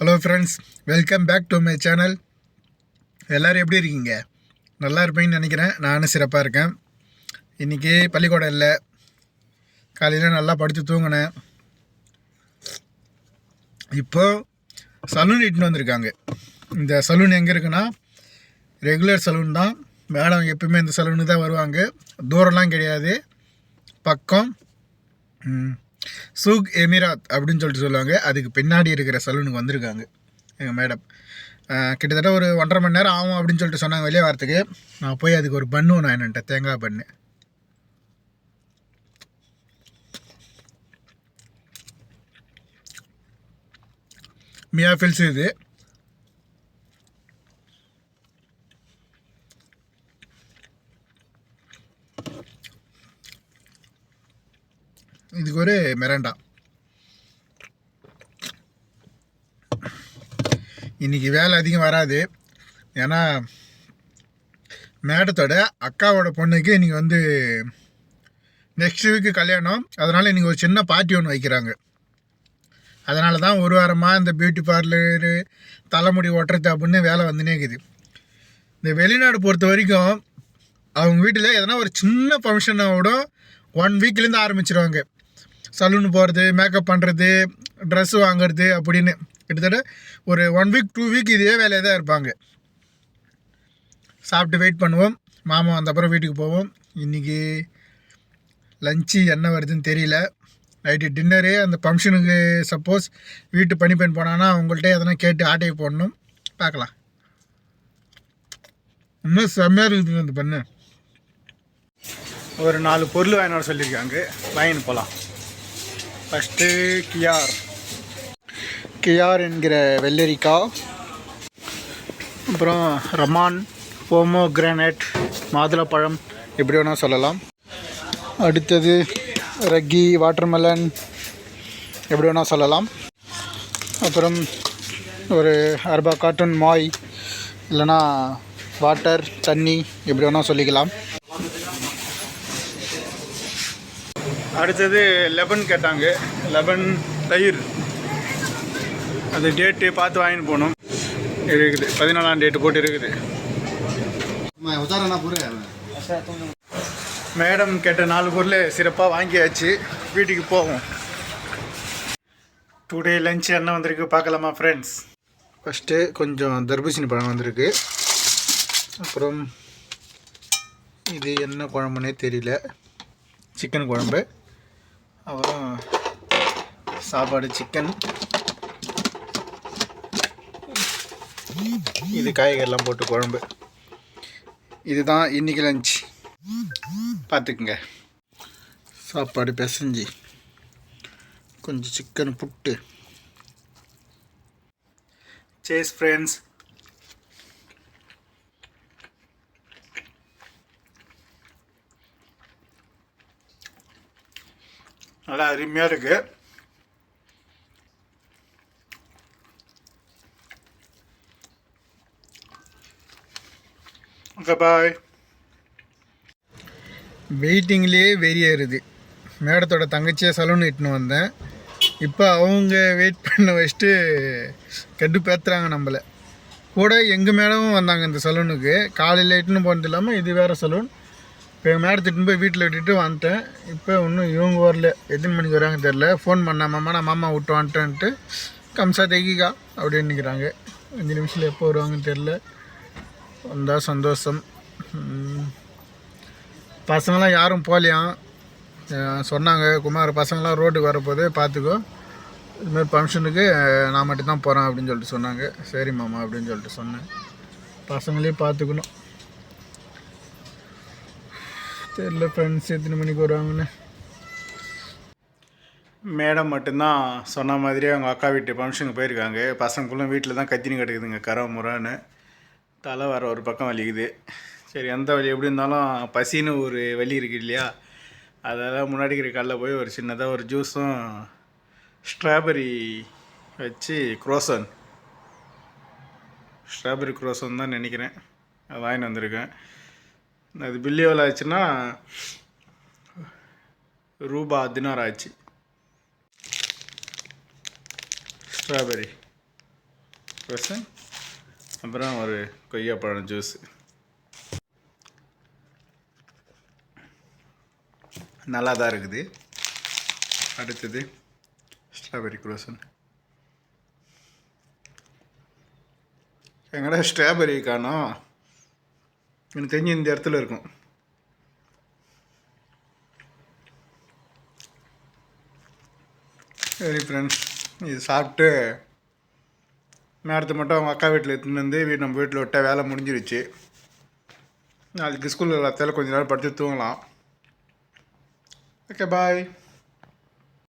Hello friends welcome back to my channel எல்லோரும் எப்படி இருக்கீங்க? நல்லா இருப்பீங்கன்னு நினைக்கிறேன். நானும் சிறப்பாக இருக்கேன். இன்றைக்கி பள்ளிக்கூடம் இல்லை காலையில் நல்லா படுத்து தூங்கினேன். இப்போது சலூன் இட்டுன்னு வந்திருக்காங்க. இந்த சலூன் எங்கே இருக்குன்னா ரெகுலர் சலூன் தான். மேடம் எப்பவுமே இந்த சலூனுக்கு தான் வருவாங்க. தூரம்லாம் கிடையாது. பக்கம் ம், சூக் எமிராத் அப்படின்னு சொல்லிட்டு சொல்லுவாங்க. அதுக்கு பின்னாடி இருக்கிற சலூனுக்கு வந்திருக்காங்க. எங்கள் மேடம். கிட்டத்தட்ட ஒரு ஒன்றரை மணி நேரம் ஆகும் அப்படின்னு சொல்லிட்டு சொன்னாங்க வெளியே வரத்துக்கு. நான் போய் அதுக்கு ஒரு பண்ணு ஒன்று என்னன்ட்ட தேங்காய் பண்ணு. மியா ஃபில்ஸ் இது. இதுக்கு ஒரு மிரண்டா. இன்றைக்கி வேலை அதிகம் வராது. ஏன்னா மேடத்தோட அக்காவோட பொண்ணுக்கு இன்னைக்கு வந்து நெக்ஸ்ட் வீக்கு கல்யாணம். அதனால் இன்றைக்கி ஒரு சின்ன பார்ட்டி ஒன்று வைக்கிறாங்க. அதனால தான் ஒரு வாரமாக இந்த பியூட்டி பார்லரு தலைமுடி ஒட்டுறது அப்படின்னு வேலை வந்துனே இருக்குது. இந்த வெளிநாடு பொறுத்த வரைக்கும் அவங்க வீட்டில் எதனா ஒரு சின்ன ஃபங்க்ஷனோட ஒன் வீக்லேருந்து ஆரம்பிச்சிருவாங்க. சலூன் போகிறது மேக்கப் பண்ணுறது ட்ரெஸ் வாங்குறது அப்படின்னு கிட்டத்தட்ட ஒரு ஒன் வீக் டூ வீக் இதே வேலையாக தான் இருப்பாங்க. சாப்பிட்டு வெயிட் பண்ணுவோம். மாமா வந்தப்புறம் வீட்டுக்கு போவோம். இன்றைக்கி லஞ்சு என்ன வருதுன்னு தெரியல. நைட்டு டின்னரு அந்த ஃபங்க்ஷனுக்கு சப்போஸ் வீட்டு பணிப்பெண் போனான்னா அவங்கள்ட்ட எதனா கேட்டு ஆட்டையை போடணும். பார்க்கலாம். இன்னும் செம்மையாக இருக்குதுங்க அந்த பண்ணு. ஒரு நாலு பொருள் வாங்கினோட சொல்லியிருக்காங்க. வாங்கின்னு போகலாம் ஃபஸ்ட்டு கியார் கியார் என்கிற வெள்ளரிக்காய். அப்புறம் ரமான் போமோ கிரானைட் மாதுளப்பழம் எப்படி வேணால் சொல்லலாம். அடுத்தது ரக்கி வாட்டர்மெலன் எப்படி வேணால் சொல்லலாம். அப்புறம் ஒரு அர்பா கார்ட்டூன் மாய் இல்லைன்னா வாட்டர் தண்ணி எப்படி வேணால் சொல்லிக்கலாம். அடுத்தது லெபன் கேட்டாங்க. லெபன் தயிர். அது டேட்டு பார்த்து வாங்கிட்டு போகணும். இருக்குது. பதினாலாம் டேட்டு போட்டு இருக்குது. மேடம் கேட்ட நாலு பொருள் சிறப்பாக வாங்கியாச்சு. வீட்டுக்கு போவோம். டுடே லஞ்ச் என்ன வந்திருக்கு பார்க்கலாமா ஃப்ரெண்ட்ஸ் ஃபஸ்ட்டு கொஞ்சம் தர்பூசணி பழம் வந்திருக்கு. அப்புறம் இது என்ன குழம்புனே தெரியல. சிக்கன் குழம்பு. அப்புறம் சாப்பாடு சிக்கன் இது காய்கறிலாம் போட்டு குழம்பு. இதுதான் இன்னைக்கு லஞ்ச் பார்த்துக்குங்க. சாப்பாடு பிசைஞ்சு கொஞ்சம் சிக்கன் புட்டு. சேஸ் ஃப்ரெண்ட்ஸ் நல்லா அருமையாக இருக்குது ஓகே பாய். வெயிட்டிங்லேயே வெறியேறுது. மேடத்தோட தங்கச்சியை சலூன் இட்டுன்னு வந்தேன். இப்போ அவங்க வெயிட் பண்ண வச்சுட்டு கெட்டு பேத்துறாங்க நம்மளை. கூட எங்கள் மேடமும் வந்தாங்க இந்த சலூனுக்கு காலையில் இட்டுன்னு போனது இல்லாமல் இது வேறு சலூன் இப்போ எங்கள் மேடம் இட்டுன்னு போய் வீட்டில் விட்டுட்டு வந்துட்டேன். இப்போ இன்னும் இவங்க வரல. எத்தனை மணிக்கு வராங்க தெரில ஃபோன் பண்ண மாமா நான் மாமா விட்டு வந்துட்டேன்ட்டு கம்சா தெகிகா அப்படின்னு நிற்கிறாங்க அஞ்சு நிமிஷத்தில் எப்போ வருவாங்கன்னு தெரில வந்தால் சந்தோஷம். பசங்களாம் யாரும் போகலையாம் சொன்னாங்க. குமார் பசங்களாம் ரோட்டுக்கு வரப்போது பார்த்துக்கோ. இதுமாதிரி ஃபங்க்ஷனுக்கு நான் மட்டும்தான் போகிறேன் அப்படின்னு சொல்லிட்டு சொன்னாங்க. சரி மாமா அப்படின்னு சொல்லிட்டு சொன்னேன். பசங்களையும் பார்த்துக்கணும். தெரில ஃப்ரெண்ட்ஸ் எத்தனை மணிக்கு வருவாங்கன்னு. மேடம் மட்டும்தான் சொன்ன மாதிரியே அவங்க அக்கா வீட்டு ஃபங்க்ஷனுக்கு போயிருக்காங்க. பசங்களும் வீட்டில் தான் கத்தினி கிடக்குதுங்க கரை முறான்னு. தலை வர ஒரு பக்கம் வலிக்குது. சரி எந்த வலி எப்படி இருந்தாலும் பசின்னு ஒரு வலி இருக்குது இல்லையா? அதெல்லாம் முன்னாடி இருக்கிற கல்லில் போய் ஒரு சின்னதாக ஒரு ஜூஸும் ஸ்ட்ராபெரி வச்சு குரோசன் ஸ்ட்ராபெரி குரோசன் தான் நினைக்கிறேன். அது வாங்கிட்டு வந்திருக்கேன். அது பில்லி எவ்வளோ ஆச்சுன்னா ரூபா தினார் ஆச்சு. ஸ்ட்ராபெரி க்ரோசன் அப்புறம் ஒரு கொய்யாப்பழம் ஜூஸ் நல்லா தான் இருக்குது. அடுத்தது ஸ்ட்ராபெரி குரோசன் எங்கடா ஸ்ட்ராபெரி காணோம்? எனக்கு தெரிஞ்சு இந்த இடத்துல இருக்கும். சரி ஃப்ரெண்ட்ஸ் இது சாப்பிட்டு நேரத்தை மட்டும் அவங்க அக்கா வீட்டில் எடுத்துன்னு வந்து வீடு நம்ம வீட்டில் விட்ட வேலை முடிஞ்சிருச்சு. நாளைக்கு ஸ்கூலில் எல்லாத்தால கொஞ்ச நேரம் படுத்து தூங்கலாம். Okay bye